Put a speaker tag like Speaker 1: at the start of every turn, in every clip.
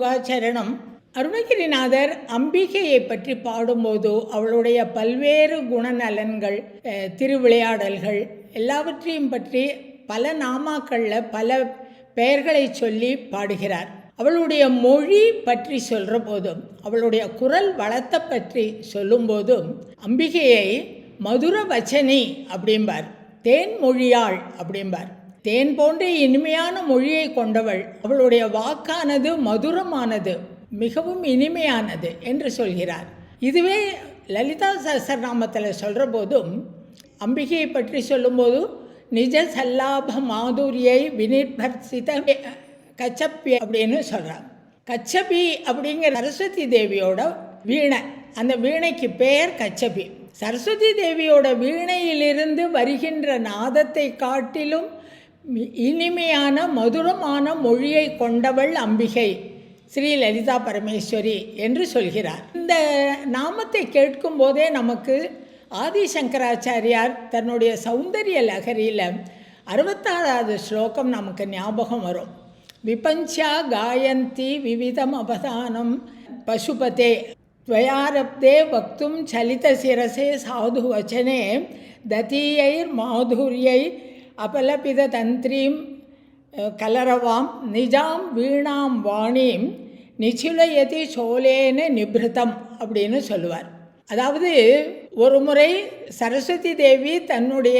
Speaker 1: முருகாச்சரணம் அருணகிரிநாதர் அம்பிகையை பற்றி பாடும்போது அவளுடைய பல்வேறு குணநலன்கள் திருவிளையாடல்கள் எல்லாவற்றையும் பற்றி பல நாமாக்களில் பல பெயர்களை சொல்லி பாடுகிறார். அவளுடைய மொழி பற்றி சொல்கிற போதும் அவளுடைய குரல் வளத்தை பற்றி சொல்லும்போதும் அம்பிகையை மதுர வச்சனி அப்படிம்பார். தேன்மொழியாள் அப்படிம்பார். தேன் போன்ற இனிமையான மொழியை கொண்டவள். அவளுடைய வாக்கானது மதுரமானது மிகவும் இனிமையானது என்று சொல்கிறார். இதுவே லலிதா சஹசரநாமத்தில் சொல்கிற போதும் அம்பிகையை பற்றி சொல்லும்போது நிஜ சல்லாப மாதுரியை வினிர்பர்சித கச்சப்பி அப்படின்னு சொல்கிறார் கச்சபி அப்படிங்கிற சரஸ்வதி தேவியோட வீணை. அந்த வீணைக்கு பெயர் கச்சபி. சரஸ்வதி தேவியோட வீணையிலிருந்து வருகின்ற நாதத்தை காட்டிலும் இனிமையான மதுரமான மொழியை கொண்டவள் அம்பிகை ஸ்ரீ லலிதா பரமேஸ்வரி என்று சொல்கிறார். இந்த நாமத்தை கேட்கும் போதே நமக்கு ஆதிசங்கராச்சாரியார் தன்னுடைய சௌந்தரிய லகரியில் அறுபத்தாறாவது ஸ்லோகம் நமக்கு ஞாபகம் வரும். விபஞ்சா காயந்தி விவிதம் அவதானம் பசுபதே துவயாரப்தே வக்தும் சலித சிரசே சாது வச்சனே ததியை மாதுரியை अपलपिततन्त्रीं अ, कलरवां निजां வீணாं வாணிம் நிச்சிலயதி சோலேன நிபிருத்தம் அப்படின்னு சொல்லுவார் அதாவது ஒரு முறை சரஸ்வதி தேவி தன்னுடைய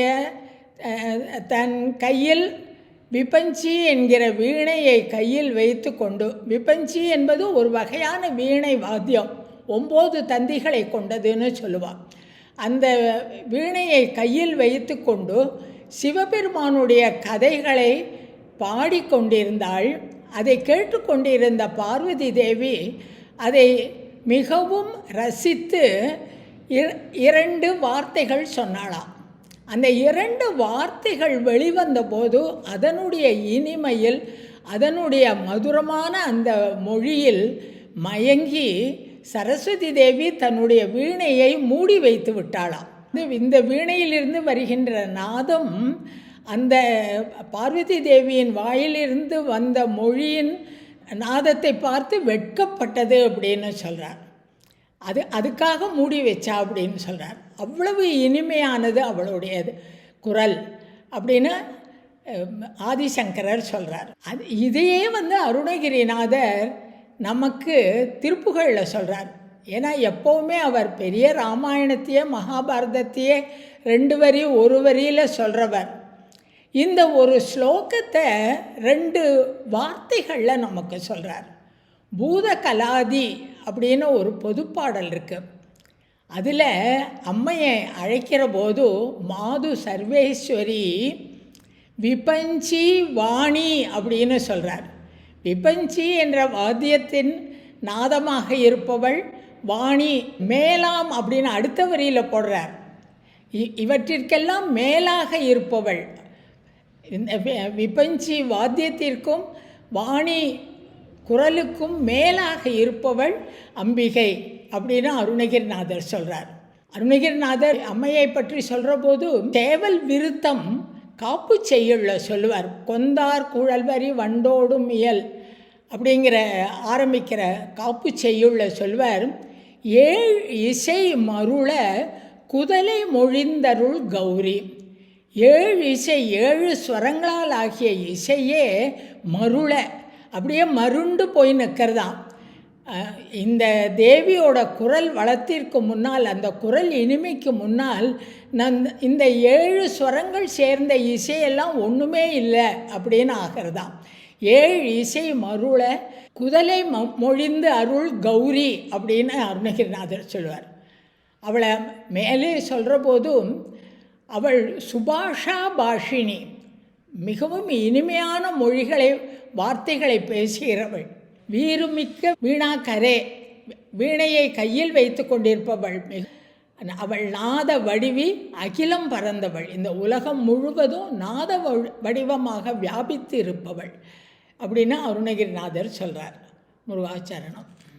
Speaker 1: அஹ், தன் கையில் விபஞ்சி என்கிற வீணையை கையில் வைத்து கொண்டு விபஞ்சி என்பது ஒரு வகையான வீணை வாத்தியம் ஒம்பது தந்திகளை கொண்டதுன்னு சொல்லுவாள் அந்த வீணையை கையில் வைத்து கொண்டு சிவபெருமானுடைய கதைகளை பாடிக்கொண்டிருந்தாள். அதை கேட்டுக்கொண்டிருந்த பார்வதி தேவி அதை மிகவும் ரசித்து இரண்டு வார்த்தைகள் சொன்னாளாம். அந்த இரண்டு வார்த்தைகள் வெளிவந்த போது அதனுடைய இனிமையில் அதனுடைய மதுரமான அந்த மொழியில் மயங்கி சரஸ்வதி தேவி தன்னுடைய வீணையை மூடி வைத்து விட்டாளாம். இந்த வீணையிலிருந்து வருகின்ற நாதம் அந்த பார்வதி தேவியின் வாயிலிருந்து வந்த மொழியின் நாதத்தை பார்த்து வெட்கப்பட்டது அப்படின்னு சொல்கிறார் அது அதுக்காக மூடி வச்சா அப்படின்னு சொல்கிறார் அவ்வளவு இனிமையானது அவளுடையது. குரல் அப்படின்னு ஆதிசங்கரர் சொல்கிறார் அது இதையே வந்து அருணகிரிநாதர் நமக்கு திருப்புகழில் சொல்கிறார் ஏன்னா எப்போவுமே அவர் பெரிய ராமாயணத்தையே மகாபாரதத்தையே ரெண்டு வரி ஒரு வரியில் சொல்கிறவர் இந்த ஒரு ஸ்லோகத்தை ரெண்டு வார்த்தைகளில் நமக்கு சொல்கிறார் பூத கலாதி அப்படின்னு ஒரு பொதுப்பாடல் இருக்குது அதில் அம்மையை அழைக்கிற போது மாது சர்வேஸ்வரி விபஞ்சி வாணி அப்படின்னு சொல்கிறார் விபஞ்சி என்ற வாத்தியத்தின் நாதமாக இருப்பவள் வாணி மேலாம் அப்படின்னு அடுத்த வரியில் போடுறார். இ- இவற்றிற்கெல்லாம் மேலாக இருப்பவள். இந்த விபஞ்சி வாத்தியத்திற்கும் வாணி குரலுக்கும் மேலாக இருப்பவள் அம்பிகை அப்படின்னு அருணகிரிநாதர் சொல்கிறார் அருணகிரிநாதர் அம்மையை பற்றி சொல்கிற போது தேவல் விருத்தம் காப்பு செய்யுள்ள சொல்லுவார். கொந்தார் குழல்வரி வண்டோடும் இயல் அப்படிங்கிற ஆரம்பிக்கிற காப்பு செய்யுள்ள சொல்வார் ஏழ் இசை மருள குதலை மொழிந்தருள் கௌரி. ஏழு இசை ஏழு ஸ்வரங்களால் ஆகிய இசையே மருள. அப்படியே மருண்டு போய் நிற்கிறதாம். இந்த தேவியோட குரல் வளத்திற்கு முன்னால் அந்த குரல் இனிமைக்கு முன்னால் நன் இந்த ஏழு ஸ்வரங்கள் சேர்ந்த இசையெல்லாம் ஒன்றுமே இல்லை அப்படின்னு ஆகிறதாம். ஏழு இசை மருள குதலை மொ- மொழிந்து அருள் கௌரி அப்படின்னு அருணகிரிநாதர் சொல்லுவார். அவளை மேலே சொல்கிற போதும் அவள் சுபாஷா பாஷினி மிகவும் இனிமையான மொழிகளை வார்த்தைகளை பேசுகிறவள். வீறுமிக்க வீணாக்கரே வீணையை கையில் வைத்து கொண்டிருப்பவள். மிக அவள் நாத வடிவி அகிலம் பறந்தவள் இந்த உலகம் முழுவதும் நாத வடிவமாக வியாபித்து இருப்பவள் அப்படின்னு அருணகிரிநாதர் சொல்கிறார் முருகாச்சரணம்.